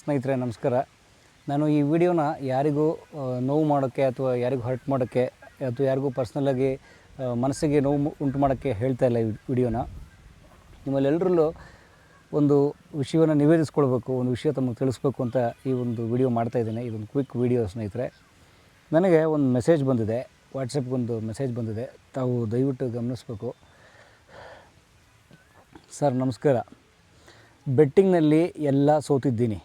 ಸ್ನೇಹಿತರೆ, ನಮಸ್ಕಾರ. ನಾನು ಈ ವಿಡಿಯೋನ ಯಾರಿಗೂ ನೋವು ಮಾಡೋಕ್ಕೆ ಅಥವಾ ಯಾರಿಗೂ ಹರ್ಟ್ ಮಾಡೋಕ್ಕೆ ಅಥವಾ ಯಾರಿಗೂ ಪರ್ಸ್ನಲ್ಲಾಗಿ ಮನಸ್ಸಿಗೆ ನೋವು ಉಂಟು ಮಾಡೋಕ್ಕೆ ಹೇಳ್ತಾ ಇಲ್ಲ ಈ ವಿಡಿಯೋನ. ನಿಮ್ಮಲ್ಲೆಲ್ಲರಲ್ಲೂ ಒಂದು ವಿಷಯವನ್ನು ನಿವೇದಿಸ್ಕೊಳ್ಬೇಕು, ಒಂದು ವಿಷಯ ತಮಗೆ ತಿಳಿಸ್ಬೇಕು ಅಂತ ಈ ಒಂದು ವಿಡಿಯೋ ಮಾಡ್ತಾ ಇದ್ದೇನೆ. ಇದೊಂದು ಕ್ವಿಕ್ ವಿಡಿಯೋ ಸ್ನೇಹಿತರೆ. ನನಗೆ ಒಂದು ಮೆಸೇಜ್ ಬಂದಿದೆ. ವಾಟ್ಸಪ್ಗೆ ಒಂದು ಮೆಸೇಜ್ ಬಂದಿದೆ. ತಾವು ದಯವಿಟ್ಟು ಗಮನಿಸಬೇಕು. ಸರ್ ನಮಸ್ಕಾರ. ಬೆಟ್ಟಿಂಗ್ನಲ್ಲಿ ಎಲ್ಲ ಸೋತಿದ್ದೀನಿ.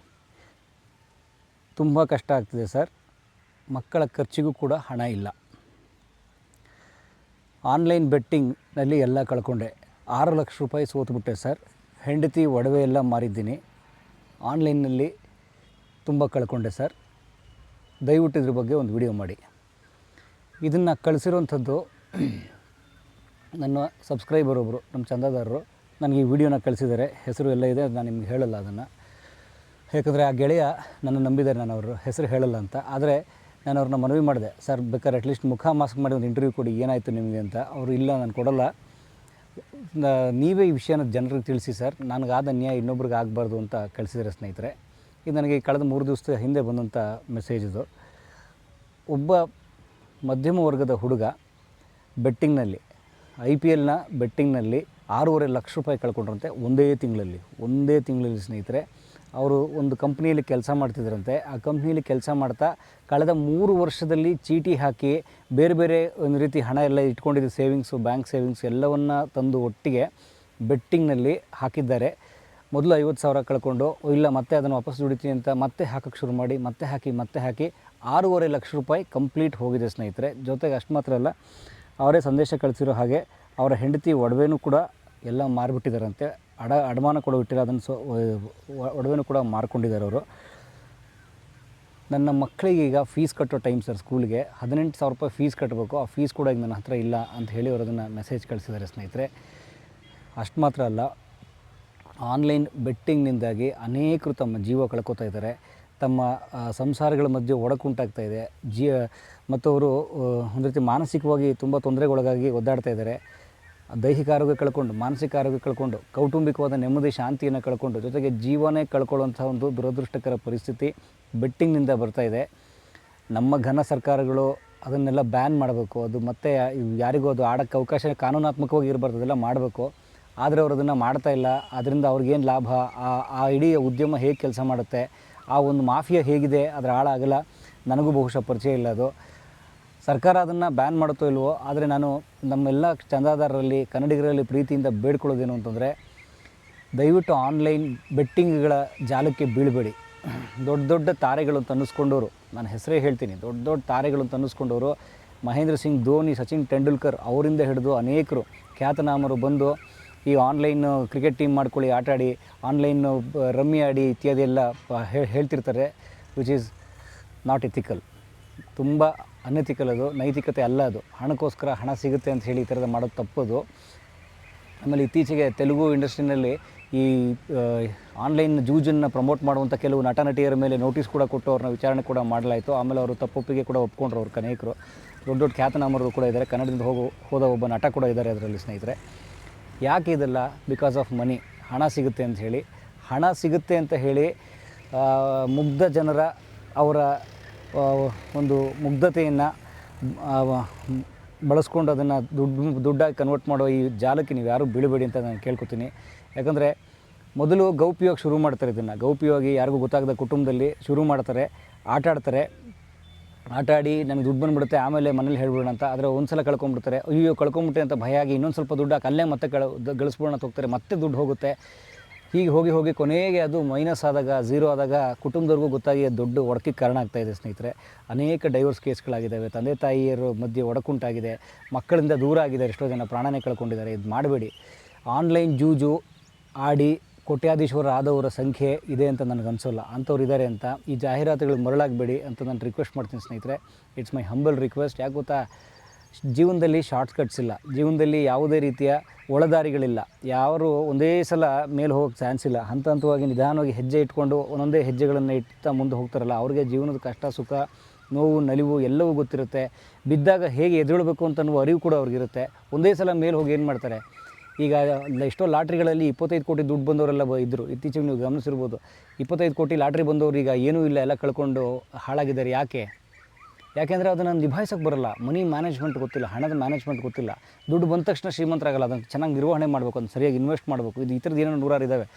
ತುಂಬ ಕಷ್ಟ ಆಗ್ತಿದೆ ಸರ್. ಮಕ್ಕಳ ಖರ್ಚಿಗೂ ಕೂಡ ಹಣ ಇಲ್ಲ. ಆನ್ಲೈನ್ ಬೆಟ್ಟಿಂಗ್ನಲ್ಲಿ ಎಲ್ಲ ಕಳ್ಕೊಂಡೆ. ಆರು ಲಕ್ಷ ರೂಪಾಯಿ ಸೋತುಬಿಟ್ಟೆ ಸರ್. ಹೆಂಡತಿ ಒಡವೆ ಎಲ್ಲ ಮಾರಿದ್ದೀನಿ. ಆನ್ಲೈನ್ನಲ್ಲಿ ತುಂಬ ಕಳ್ಕೊಂಡೆ ಸರ್. ದಯವಿಟ್ಟು ಇದ್ರ ಬಗ್ಗೆ ಒಂದು ವಿಡಿಯೋ ಮಾಡಿ. ಇದನ್ನು ಕಳಿಸಿರೋಂಥದ್ದು ನನ್ನ ಸಬ್ಸ್ಕ್ರೈಬರ್ ಒಬ್ಬರು ನಮ್ಮ ಚಂದಾದಾರರು, ನನಗೆ ಈ ವಿಡಿಯೋನ ಕಳಿಸಿದ್ದಾರೆ. ಹೆಸರು ಎಲ್ಲ ಇದೆ ಅದು ನಾನು ನಿಮ್ಗೆ ಹೇಳಲ್ಲ ಅದನ್ನು. ಯಾಕಂದರೆ ಆ ಗೆಳೆಯ ನನ್ನ ನಂಬಿದ್ದಾರೆ ನಾನು ಅವರು ಹೆಸರು ಹೇಳಲ್ಲ ಅಂತ. ಆದರೆ ನಾನು ಅವ್ರನ್ನ ಮನವಿ ಮಾಡಿದೆ, ಸರ್, ಬೇಕಾದ್ರೆ ಅಟ್ಲೀಸ್ಟ್ ಮುಖ ಮಾಸ್ಕ್ ಮಾಡಿ ಒಂದು ಇಂಟರ್ವ್ಯೂ ಕೊಡಿ, ಏನಾಯಿತು ನಿಮಗೆ? ಅಂತ. ಅವರು, ಇಲ್ಲ, ನಾನು ಕೊಡಲ್ಲ. ನೀವೇ ಈ ವಿಷಯನ ಜನರಿಗೆ ತಿಳಿಸಿ, ಸರ್. ನನಗಾದ ನ್ಯಾಯ ಇನ್ನೊಬ್ರಿಗೆ ಆಗಬಾರ್ದು ಅಂತ ಕಳಿಸಿದ್ರೆ ಸ್ನೇಹಿತರೆ. ಇದು ನನಗೆ ಕಳೆದ ಮೂರು ದಿವಸದ ಹಿಂದೆ ಬಂದಂಥ ಮೆಸೇಜ್ ಇದು. ಒಬ್ಬ ಮಧ್ಯಮ ವರ್ಗದ ಹುಡುಗ ಬೆಟ್ಟಿಂಗ್ನಲ್ಲಿ ಐ ಪಿ ಎಲ್ನ ಬೆಟ್ಟಿಂಗ್ನಲ್ಲಿ ಆರೂವರೆ ಲಕ್ಷ ರೂಪಾಯಿ ಕಳ್ಕೊಂಡ್ರಂತೆ ಒಂದೇ ತಿಂಗಳಲ್ಲಿ ಒಂದೇ ತಿಂಗಳಲ್ಲಿ ಸ್ನೇಹಿತರೆ. ಅವರು ಒಂದು ಕಂಪ್ನಿಯಲ್ಲಿ ಕೆಲಸ ಮಾಡ್ತಿದ್ರಂತೆ. ಆ ಕಂಪ್ನಿಯಲ್ಲಿ ಕೆಲಸ ಮಾಡ್ತಾ ಕಳೆದ ಮೂರು ವರ್ಷದಲ್ಲಿ ಚೀಟಿ ಹಾಕಿ ಬೇರೆ ಬೇರೆ ಒಂದು ರೀತಿ ಹಣ ಎಲ್ಲ ಇಟ್ಕೊಂಡಿದ್ದ ಸೇವಿಂಗ್ಸು ಬ್ಯಾಂಕ್ ಸೇವಿಂಗ್ಸ್ ಎಲ್ಲವನ್ನು ತಂದು ಒಟ್ಟಿಗೆ ಬೆಟ್ಟಿಂಗ್ನಲ್ಲಿ ಹಾಕಿದ್ದಾರೆ. ಮೊದಲು ಐವತ್ತು ಸಾವಿರ ಕಳ್ಕೊಂಡು ಇಲ್ಲ ಮತ್ತೆ ಅದನ್ನು ವಾಪಸ್ ದುಡಿತೀನಿ ಅಂತ ಮತ್ತೆ ಹಾಕೋಕ್ಕೆ ಶುರು ಮಾಡಿ, ಮತ್ತೆ ಹಾಕಿ ಮತ್ತೆ ಹಾಕಿ ಆರೂವರೆ ಲಕ್ಷ ರೂಪಾಯಿ ಕಂಪ್ಲೀಟ್ ಹೋಗಿದೆ ಸ್ನೇಹಿತರೆ. ಜೊತೆಗೆ ಅಷ್ಟು ಮಾತ್ರ ಅಲ್ಲ, ಅವರೇ ಸಂದೇಶ ಕಳಿಸಿರೋ ಹಾಗೆ ಅವರ ಹೆಂಡತಿ ಒಡವೆನೂ ಕೂಡ ಎಲ್ಲ ಮಾರಿಬಿಟ್ಟಿದ್ದಾರಂತೆ. ಅಡ ಅಡಮಾನ ಕೂಡ ಇಟ್ಟಿಲ್ಲ, ಅದನ್ನು ಸೊ ಒಡವೆನೂ ಕೂಡ ಮಾರ್ಕೊಂಡಿದ್ದಾರೆ ಅವರು. ನನ್ನ ಮಕ್ಕಳಿಗೆ ಈಗ ಫೀಸ್ ಕಟ್ಟೋ ಟೈಮ್ ಸರ್ ಸ್ಕೂಲ್ಗೆ ಹದಿನೆಂಟು ಸಾವಿರ ರೂಪಾಯಿ ಫೀಸ್ ಕಟ್ಟಬೇಕು, ಆ ಫೀಸ್ ಕೂಡ ಈಗ ನನ್ನ ಹತ್ರ ಇಲ್ಲ ಅಂತ ಹೇಳಿ ಅವರು ಅದನ್ನು ಮೆಸೇಜ್ ಕಳಿಸಿದ್ದಾರೆ ಸ್ನೇಹಿತರೆ. ಅಷ್ಟು ಮಾತ್ರ ಅಲ್ಲ ಆನ್ಲೈನ್ ಬೆಟ್ಟಿಂಗ್ನಿಂದಾಗಿ ಅನೇಕರು ತಮ್ಮ ಜೀವ ಕಳ್ಕೊತಾ ಇದ್ದಾರೆ. ತಮ್ಮ ಸಂಸಾರಗಳ ಮಧ್ಯೆ ಒಡಕುಂಟಾಗ್ತಾ ಇದೆ. ಜೀ ಮತ್ತು ಅವರು ಒಂದು ರೀತಿ ಮಾನಸಿಕವಾಗಿ ತುಂಬ ತೊಂದರೆಗೊಳಗಾಗಿ ಒದ್ದಾಡ್ತಾ ಇದ್ದಾರೆ. ದೈಹಿಕ ಆರೋಗ್ಯ ಕಳ್ಕೊಂಡು, ಮಾನಸಿಕ ಆರೋಗ್ಯ ಕಳ್ಕೊಂಡು, ಕೌಟುಂಬಿಕವಾದ ನೆಮ್ಮದಿ, ಶಾಂತಿಯನ್ನು ಕಳ್ಕೊಂಡು, ಜೊತೆಗೆ ಜೀವನೇ ಕಳ್ಕೊಳ್ಳುವಂಥ ಒಂದು ದುರದೃಷ್ಟಕರ ಪರಿಸ್ಥಿತಿ ಬೆಟ್ಟಿಂಗ್ನಿಂದ ಬರ್ತಾ ಇದೆ. ನಮ್ಮ ಘನ ಸರ್ಕಾರಗಳು ಅದನ್ನೆಲ್ಲ ಬ್ಯಾನ್ ಮಾಡಬೇಕು. ಅದು ಮತ್ತೆ ಯಾರಿಗೂ ಅದು ಆಡೋಕ್ಕೆ ಅವಕಾಶ ಕಾನೂನಾತ್ಮಕವಾಗಿ ಇರಬಾರ್ದು, ಅದೆಲ್ಲ ಮಾಡಬೇಕು. ಆದರೆ ಅವರು ಅದನ್ನು ಮಾಡ್ತಾ ಇಲ್ಲ. ಅದರಿಂದ ಅವ್ರಿಗೇನು ಲಾಭ? ಆ ಆ ಇಡೀ ಉದ್ಯಮ ಹೇಗೆ ಕೆಲಸ ಮಾಡುತ್ತೆ? ಆ ಒಂದು ಮಾಫಿಯಾ ಹೇಗಿದೆ? ಅದರ ಹಾಳಾಗಲ್ಲ. ನನಗೂ ಬಹುಶಃ ಪರಿಚಯ ಇಲ್ಲ ಅದು. ಸರ್ಕಾರ ಅದನ್ನು ಬ್ಯಾನ್ ಮಾಡುತ್ತೋ ಇಲ್ವೋ, ಆದರೆ ನಾನು ನಮ್ಮೆಲ್ಲ ಚಂದಾದಾರರಲ್ಲಿ, ಕನ್ನಡಿಗರಲ್ಲಿ ಪ್ರೀತಿಯಿಂದ ಬೇಡ್ಕೊಳ್ಳೋದೇನು ಅಂತಂದರೆ, ದಯವಿಟ್ಟು ಆನ್ಲೈನ್ ಬೆಟ್ಟಿಂಗ್ಗಳ ಜಾಲಕ್ಕೆ ಬೀಳಬೇಡಿ. ದೊಡ್ಡ ದೊಡ್ಡ ತಾರೆಗಳು ಅಂತ ಅನ್ನಿಸ್ಕೊಂಡವರು, ನಾನು ಹೆಸರೇ ಹೇಳ್ತೀನಿ, ದೊಡ್ಡ ದೊಡ್ಡ ತಾರೆಗಳು ಅಂತ ಅನ್ನಿಸ್ಕೊಂಡವರು, ಮಹೇಂದ್ರ ಸಿಂಗ್ ಧೋನಿ, ಸಚಿನ್ ತೆಂಡೂಲ್ಕರ್ ಅವರಿಂದ ಹಿಡಿದು ಅನೇಕರು, ಖ್ಯಾತನಾಮರು ಬಂದು ಈ ಆನ್ಲೈನ್ ಕ್ರಿಕೆಟ್ ಟೀಮ್ ಮಾಡ್ಕೊಳ್ಳಿ, ಆಟ ಆಡಿ ಆನ್ಲೈನ್ ರಮ್ಮಿ ಆಡಿ ಇತ್ಯಾದಿ ಎಲ್ಲ ಹೇಳ್ತಿರ್ತಾರೆ ವಿಚ್ ಈಸ್ ನಾಟ್ ಎಥಿಕಲ್ ತುಂಬ ಅನೈತಿಕಲದು ನೈತಿಕತೆ ಅಲ್ಲ ಅದು. ಹಣಕ್ಕೋಸ್ಕರ ಹಣ ಸಿಗುತ್ತೆ ಅಂತ ಹೇಳಿ ಈ ಥರದ ಮಾಡೋದು ತಪ್ಪದು. ಆಮೇಲೆ ಇತ್ತೀಚೆಗೆ ತೆಲುಗು ಇಂಡಸ್ಟ್ರಿನಲ್ಲಿ ಈ ಆನ್ಲೈನ್ ಜೂಜನ್ನು ಪ್ರಮೋಟ್ ಮಾಡುವಂಥ ಕೆಲವು ನಟ ನಟಿಯರ ಮೇಲೆ ನೋಟಿಸ್ ಕೂಡ ಕೊಟ್ಟು ಅವ್ರನ್ನ ವಿಚಾರಣೆ ಕೂಡ ಮಾಡಲಾಯಿತು. ಆಮೇಲೆ ಅವರು ತಪ್ಪೊಪ್ಪಿಗೆ ಕೂಡ ಒಪ್ಕೊಂಡ್ರು ಅವ್ರ ಕನೇಕರು. ದೊಡ್ಡ ದೊಡ್ಡ ಖ್ಯಾತನಾಮರು ಕೂಡ ಇದ್ದಾರೆ ಕನ್ನಡದಿಂದ ಹೋಗೋ, ಹೋದ ಒಬ್ಬ ನಟ ಕೂಡ ಇದ್ದಾರೆ ಅದರಲ್ಲಿ ಸ್ನೇಹಿತರೆ. ಯಾಕೆ ಇದೆಲ್ಲ? ಬಿಕಾಸ್ ಆಫ್ ಮನಿ ಹಣ ಸಿಗುತ್ತೆ ಅಂತ ಹೇಳಿ. ಹಣ ಸಿಗುತ್ತೆ ಅಂತ ಹೇಳಿ ಮುಗ್ಧ ಜನರ ಅವರ ಒಂದು ಮುಗ್ಧತೆಯನ್ನು ಬಳಸ್ಕೊಂಡು ಅದನ್ನು ದುಡ್ಡು, ದುಡ್ಡಾಗಿ ಕನ್ವರ್ಟ್ ಮಾಡೋ ಈ ಜಾಲಕ್ಕೆ ನೀವು ಯಾರೂ ಬೀಳಬೇಡಿ ಅಂತ ನಾನು ಕೇಳ್ಕೊತೀನಿ. ಯಾಕಂದರೆ ಮೊದಲು ಗೌಪ್ಯವಾಗಿ ಶುರು ಮಾಡ್ತಾರೆ ಇದನ್ನು. ಗೌಪ್ಯವಾಗಿ ಯಾರಿಗೂ ಗೊತ್ತಾಗದ ಕುಟುಂಬದಲ್ಲಿ ಶುರು ಮಾಡ್ತಾರೆ, ಆಟ ಆಡ್ತಾರೆ. ಆಟ ಆಡಿ ನನಗೆ ದುಡ್ಡು ಬಂದುಬಿಡುತ್ತೆ, ಆಮೇಲೆ ಮನೇಲಿ ಹೇಳ್ಬಿಡೋಣ ಅಂತ. ಆದರೆ ಒಂದು ಸಲ ಕಳ್ಕೊಂಬಿಡ್ತಾರೆ. ಅಯ್ಯೋ, ಕಳ್ಕೊಂಬಿಟ್ಟೆ ಅಂತ ಭಯ ಆಗಿ ಇನ್ನೊಂದು ಸ್ವಲ್ಪ ದುಡ್ಡು ಹಾಕಿ ಅಲ್ಲೇ ಮತ್ತೆ ಕಳ ಗಳಿಸ್ಬಿಡೋಣ ಅಂತ ಹೋಗ್ತಾರೆ. ಮತ್ತೆ ದುಡ್ಡು ಹೋಗುತ್ತೆ. ಹೀಗೆ ಹೋಗಿ ಹೋಗಿ ಕೊನೆಗೆ ಅದು ಮೈನಸ್ ಆದಾಗ ಝೀರೋ ಆದಾಗ ಕುಟುಂಬದವ್ರಿಗೂ ಗೊತ್ತಾಗಿ ದೊಡ್ಡ ಒಡಕಿಗೆ ಕಾರಣ ಆಗ್ತಾ ಇದೆ ಸ್ನೇಹಿತರೆ. ಅನೇಕ ಡೈವರ್ಸ್ ಕೇಸ್ಗಳಾಗಿದ್ದಾವೆ ತಂದೆ ತಾಯಿಯರ ಮಧ್ಯೆ ಒಡಕುಂಟಾಗಿದೆ. ಮಕ್ಕಳಿಂದ ದೂರ ಆಗಿದ್ದಾರೆ. ಎಷ್ಟೋ ಜನ ಪ್ರಾಣನೇ ಕಳ್ಕೊಂಡಿದ್ದಾರೆ. ಇದು ಮಾಡಬೇಡಿ. ಆನ್ಲೈನ್ ಜೂಜು ಆಡಿ ಕೋಟ್ಯಾಧೀಶ್ವರ ಆದವರ ಸಂಖ್ಯೆ ಇದೆ ಅಂತ ನನಗೆ ಅನಿಸೋಲ್ಲ. ಅಂಥವ್ರು ಇದ್ದಾರೆ ಅಂತ ಈ ಜಾಹೀರಾತುಗಳು ಮರಳಾಗಬೇಡಿ ಅಂತ ನಾನು ರಿಕ್ವೆಸ್ಟ್ ಮಾಡ್ತೀನಿ ಸ್ನೇಹಿತರೆ. ಇಟ್ಸ್ ಮೈ ಹಂಬಲ್ ರಿಕ್ವೆಸ್ಟ್ ಯಾಕೆ ಗೊತ್ತಾ? ಜೀವನದಲ್ಲಿ ಶಾರ್ಟ್ಕಟ್ಸ್ ಇಲ್ಲ. ಜೀವನದಲ್ಲಿ ಯಾವುದೇ ರೀತಿಯ ಒಳದಾರಿಗಳಿಲ್ಲ. ಯಾರು ಒಂದೇ ಸಲ ಮೇಲೆ ಹೋಗೋಕ್ಕೆ ಚಾನ್ಸ್ ಇಲ್ಲ. ಹಂತ ಹಂತವಾಗಿ ನಿಧಾನವಾಗಿ ಹೆಜ್ಜೆ ಇಟ್ಕೊಂಡು ಒಂದೊಂದೇ ಹೆಜ್ಜೆಗಳನ್ನು ಇಟ್ಟಾ ಮುಂದೆ ಹೋಗ್ತಾರಲ್ಲ, ಅವ್ರಿಗೆ ಜೀವನದ ಕಷ್ಟ, ಸುಖ, ನೋವು, ನಲಿವು ಎಲ್ಲವೂ ಗೊತ್ತಿರುತ್ತೆ. ಬಿದ್ದಾಗ ಹೇಗೆ ಎದುರಬೇಕು ಅಂತ ಅನ್ನುವ ಅರಿವು ಕೂಡ ಅವ್ರಿಗಿರುತ್ತೆ ಒಂದೇ ಸಲ ಮೇಲೆ ಹೋಗಿ ಏನು ಮಾಡ್ತಾರೆ? ಈಗ ಎಷ್ಟೋ ಲಾಟ್ರಿಗಳಲ್ಲಿ ಇಪ್ಪತ್ತೈದು ಕೋಟಿ ದುಡ್ಡು ಬಂದವರೆಲ್ಲ ಇದ್ದರು ಇತ್ತೀಚೆಗೆ ನೀವು ಗಮನಿಸಿರ್ಬೋದು. ಇಪ್ಪತ್ತೈದು ಕೋಟಿ ಲಾಟ್ರಿ ಬಂದವರು ಈಗ ಏನೂ ಇಲ್ಲ, ಎಲ್ಲ ಕಳ್ಕೊಂಡು ಹಾಳಾಗಿದ್ದಾರೆ. ಯಾಕೆ? ಯಾಕೆಂದರೆ ಅದನ್ನು ನಿಭಾಯಿಸೋಕೆ ಬರಲ್ಲ. ಮನಿ ಮ್ಯಾನೇಜ್ಮೆಂಟ್ ಗೊತ್ತಿಲ್ಲ, ಹಣದ ಮ್ಯಾನೇಜ್ಮೆಂಟ್ ಗೊತ್ತಿಲ್ಲ. ದುಡ್ಡು ಬಂದ ತಕ್ಷಣ ಶ್ರೀಮಂತರಾಗಲ್ಲ, ಅದನ್ನು ಚೆನ್ನಾಗಿ ನಿರ್ವಹಣೆ ಮಾಡಬೇಕು, ಅದನ್ನು ಸರಿಯಾಗಿ ಇನ್ವೆಸ್ಟ್ ಮಾಡಬೇಕು. ಇದು ಈ ಥರದ್ದು ಏನೋ ನೂರಾರು ಇದ್ದಾವೆ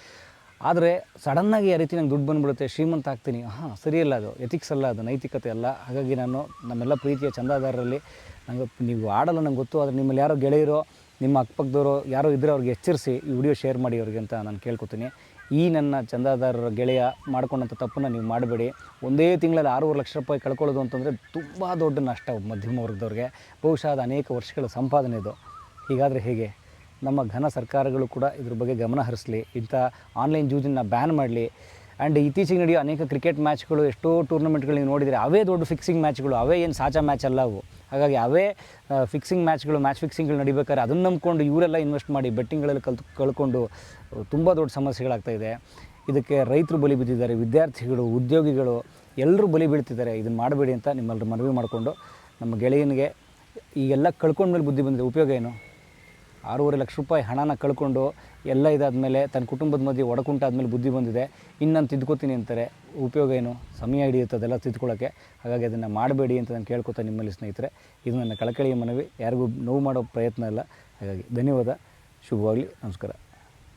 ಆದರೆ ಸಡನ್ನಾಗಿ ಆ ರೀತಿ ನಂಗೆ ದುಡ್ಡು ಬಂದುಬಿಡುತ್ತೆ, ಶ್ರೀಮಂತ ಆಗ್ತೀನಿ. ಹಾಂ ಸರಿಯಲ್ಲ ಅದು. ಎಥಿಕ್ಸ್ ಅಲ್ಲ ಅದು, ನೈತಿಕತೆ ಅಲ್ಲ. ಹಾಗಾಗಿ ನಾನು ನಮ್ಮೆಲ್ಲ ಪ್ರೀತಿಯ ಚಂದಾದಾರರಲ್ಲಿ ನಂಗೆ ನೀವು ಆಡಲ್ಲ ನಂಗೆ ಗೊತ್ತು, ಆದರೆ ನಿಮ್ಮಲ್ಲಿ ಯಾರೋ ಗೆಳೆಯರೋ ನಿಮ್ಮ ಅಕ್ಕಪಕ್ಕದವರು ಯಾರೋ ಇದ್ದರೆ ಅವ್ರಿಗೆ ಎಚ್ಚರಿಸಿ ಈ ವಿಡಿಯೋ ಶೇರ್ ಮಾಡಿ ಅವ್ರಿಗೆ ಅಂತ ನಾನು ಕೇಳ್ಕೊತೀನಿ. ಈ ನನ್ನ ಚಂದಾದಾರರ ಗೆಳೆಯ ಮಾಡ್ಕೊಂಡಂಥ ತಪ್ಪನ್ನು ನೀವು ಮಾಡಬೇಡಿ. ಒಂದೇ ತಿಂಗಳಲ್ಲಿ ಆರೂವರೆ ಲಕ್ಷ ರೂಪಾಯಿ ಕಳ್ಕೊಳ್ಳೋದು ಅಂತಂದರೆ ತುಂಬ ದೊಡ್ಡ ನಷ್ಟ ಮಧ್ಯಮ ವರ್ಗದವ್ರಿಗೆ. ಬಹುಶಃ ಅದು ಅನೇಕ ವರ್ಷಗಳ ಸಂಪಾದನೆ ಇದು. ಹೀಗಾದರೆ ಹೇಗೆ? ನಮ್ಮ ಘನ ಸರ್ಕಾರಗಳು ಕೂಡ ಇದ್ರ ಬಗ್ಗೆ ಗಮನ ಹರಿಸಲಿ. ಇಂಥ ಆನ್ಲೈನ್ ಜೂಜನ್ನು ಬ್ಯಾನ್ ಮಾಡಲಿ. ಆ್ಯಂಡ್ ಇತ್ತೀಚೆಗೆ ನಡೆಯೋ ಅನೇಕ ಕ್ರಿಕೆಟ್ ಮ್ಯಾಚ್ಗಳು ಎಷ್ಟೋ ಟೂರ್ನಮೆಂಟ್ಗಳು ನೀವು ನೋಡಿದರೆ ಅವೇ ದೊಡ್ಡ ಫಿಕ್ಸಿಂಗ್ ಮ್ಯಾಚ್ಗಳು ಅವೇ ಏನು ಸಾಚಾ ಮ್ಯಾಚ್ ಅಲ್ಲ ಅವು. ಹಾಗಾಗಿ ಅವೇ ಫಿಕ್ಸಿಂಗ್ ಮ್ಯಾಚ್ಗಳು ಮ್ಯಾಚ್ ಫಿಕ್ಸಿಂಗ್ಗಳು ನಡಿಬೇಕಾದ್ರೆ ಅದನ್ನು ನಂಬ್ಕೊಂಡು ಇವರೆಲ್ಲ ಇನ್ವೆಸ್ಟ್ ಮಾಡಿ ಬೆಟ್ಟಿಂಗ್ಗಳಲ್ಲಿ ಕಲ್ತು, ಕಳ್ಕೊಂಡು ತುಂಬ ದೊಡ್ಡ ಸಮಸ್ಯೆಗಳಾಗ್ತಾಯಿದೆ ಇದಕ್ಕೆ ರೈತರು ಬಲಿ ಬಿದ್ದಿದ್ದಾರೆ, ವಿದ್ಯಾರ್ಥಿಗಳು, ಉದ್ಯೋಗಿಗಳು ಎಲ್ಲರೂ ಬಲಿ ಬೀಳ್ತಿದ್ದಾರೆ. ಇದನ್ನು ಮಾಡಬೇಡಿ ಅಂತ ನಿಮ್ಮಲ್ಲಿ ಮನವಿ ಮಾಡಿಕೊಂಡು ನಮ್ಮ ಗೆಳೆಯನಿಗೆ ಈಗೆಲ್ಲ ಕಳ್ಕೊಂಡ್ಮೇಲೆ ಬುದ್ಧಿ ಬಂದಿದೆ. ಉಪಯೋಗ ಏನು? ಆರೂವರೆ ಲಕ್ಷ ರೂಪಾಯಿ ಹಣನ ಕಳ್ಕೊಂಡು ಎಲ್ಲ ಇದಾದಮೇಲೆ ತನ್ನ ಕುಟುಂಬದ ಮಧ್ಯೆ ಒಡಕುಂಟಾದ್ಮೇಲೆ ಬುದ್ಧಿ ಬಂದಿದೆ. ಇನ್ನು ನಾನು ತಿದ್ಕೋತೀನಿ ಅಂತಾರೆ. ಉಪಯೋಗ ಏನು? ಸಮಯ ಹಿಡಿಯುತ್ತೆ ಅದೆಲ್ಲ ತಿದ್ಕೊಳ್ಳೋಕ್ಕೆ ಹಾಗಾಗಿ ಅದನ್ನು ಮಾಡಬೇಡಿ ಅಂತ ನಾನು ಕೇಳ್ಕೊತಾ ನಿಮ್ಮಲ್ಲಿ ಸ್ನೇಹಿತರೆ. ಇದು ನನ್ನ ಕಳಕಳಿಯ ಮನವಿ. ಯಾರಿಗೂ ನೋವು ಮಾಡೋ ಪ್ರಯತ್ನ ಇಲ್ಲ. ಹಾಗಾಗಿ ಧನ್ಯವಾದ. ಶುಭವಾಗಲಿ. ನಮಸ್ಕಾರ.